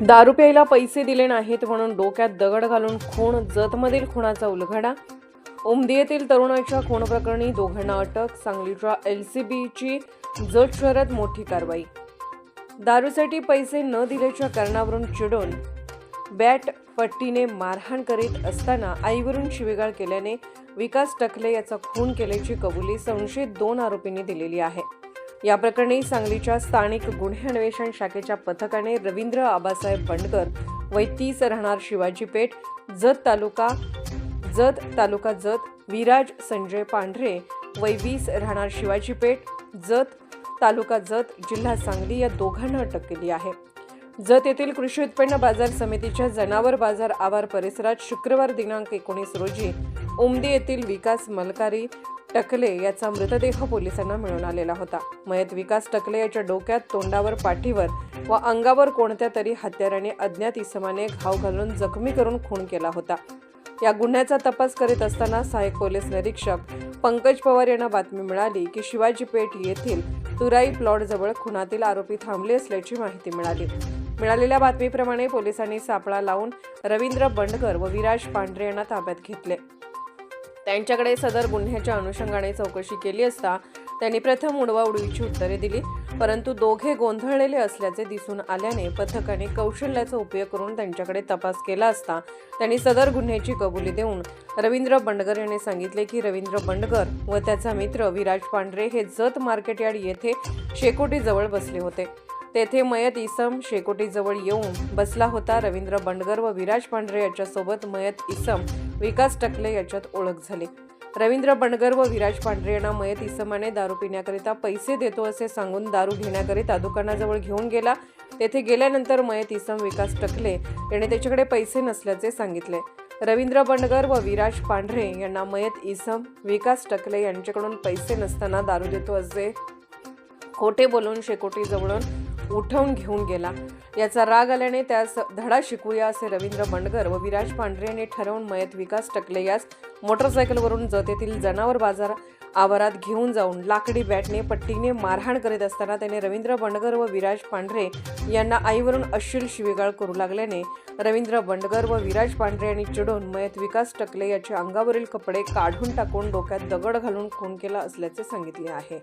दारू प्यायला पैसे दिले नाहीत म्हणून डोक्यात दगड घालून खून जतमधील खुणाचा उलगडा. उमदी येथील तरुणाच्या खून प्रकरणी दोघांना अटक सांगलीच्या एल सी बीची जत शहरात मोठी कारवाई. दारूसाठी पैसे न दिल्याच्या कारणावरून चिडून बॅट पट्टीने मारहाण करीत असताना आईवरून शिवेगाळ केल्याने विकास टकले याचा खून केल्याची कबुली संशयित दोन आरोपींनी दिलेली आहे. या प्रकरणी सांगलीच्या स्थानिक गुन्हे अन्वेषण शाखेच्या पथकाने रवींद्र आबासाहेब बंडकर वय तीस राहणार शिवाजी पेठ जत तालुका जत तालुका जत विराज संजय पांढरे वय वीस राहणार शिवाजी पेठ जत तालुका जत जिल्हा सांगली या दोघांना अटक केली आहे. जत येथील कृषी उत्पन्न बाजार समितीच्या जनावर बाजार आवार परिसरात शुक्रवार दिनांक एकोणीस रोजी उमदी येथील विकास मलकारी टकले याचा मृतदेह पोलिसांना मिळून आलेला होता. मयत विकास टकले याच्या डोक्यात तोंडावर पाठीवर व अंगावर कोणत्या तरी हत्याराने अज्ञात इसमाने घाव घालून जखमी करून खून केला होता. या गुन्ह्याचा तपास करीत असताना सहाय्यक पोलीस निरीक्षक पंकज पवार यांना बातमी मिळाली की शिवाजी पेठ येथील तुराई प्लॉट जवळ खुनातील आरोपी थांबले असल्याची माहिती मिळाली. मिळालेल्या बातमीप्रमाणे पोलिसांनी सापळा लावून रवींद्र बंडकर व विराज पांढरे यांना ताब्यात घेतले. त्यांच्याकडे सदर गुन्ह्याच्या अनुषंगाने चौकशी केली असता त्यांनी प्रथम उडवा उडवीची उत्तरे दिली. परंतु दोघे गोंधळलेले असल्याचे दिसून आल्याने पथकाने कौशल्याचा उपयोग करून त्यांच्याकडे तपास केला असता त्यांनी सदर गुन्ह्याची कबुली देऊन रवींद्र बंडगर यांनी सांगितले की रवींद्र बंडगर व त्याचा मित्र विराज पांढरे हे जत मार्केट यार्ड येथे शेकोटीजवळ बसले होते. तेथे मयत इसम शेकोटीजवळ येऊन बसला होता. रवींद्र बंडगर व विराज पांढरे याच्यासोबत मयत इसम विकास टकले याच्यात ओळख झाली. रवींद्र बणगर व विराज पांढरे यांना मयत इसमाने दारू पिण्याकरिता पैसे देतो असे सांगून दारू घेण्याकरिता दुकानाजवळ घेऊन गेला. तेथे गेल्यानंतर मयत इसम विकास टकले. याने त्याच्याकडे पैसे नसल्याचे सांगितले. रवींद्र बंडगर व विराज पांढरे यांना मयत इसम विकास टकले यांच्याकडून पैसे नसताना दारू देतो असे खोटे बोलून शेकोटी जवळून उठवून घेऊन गेला. याचा राग आल्याने त्यास धडा शिकूया असे रवींद्र बंडगर व विराज पांढरे यांनी ठरवून मयत विकास टकले यास मोटरसायकलवरून जत येथील जनावर बाजार आवारात घेऊन जाऊन लाकडी बॅटने पट्टीने मारहाण करीत असताना त्याने रवींद्र बंडगर व विराज पांढरे यांना आईवरून अश्लील शिवेगाळ करू लागल्याने रवींद्र बंडगर व विराज पांढरे यांनी चिडून मयत विकास टकले याच्या अंगावरील कपडे काढून टाकून डोक्यात दगड घालून खून केला असल्याचे सांगितले आहे.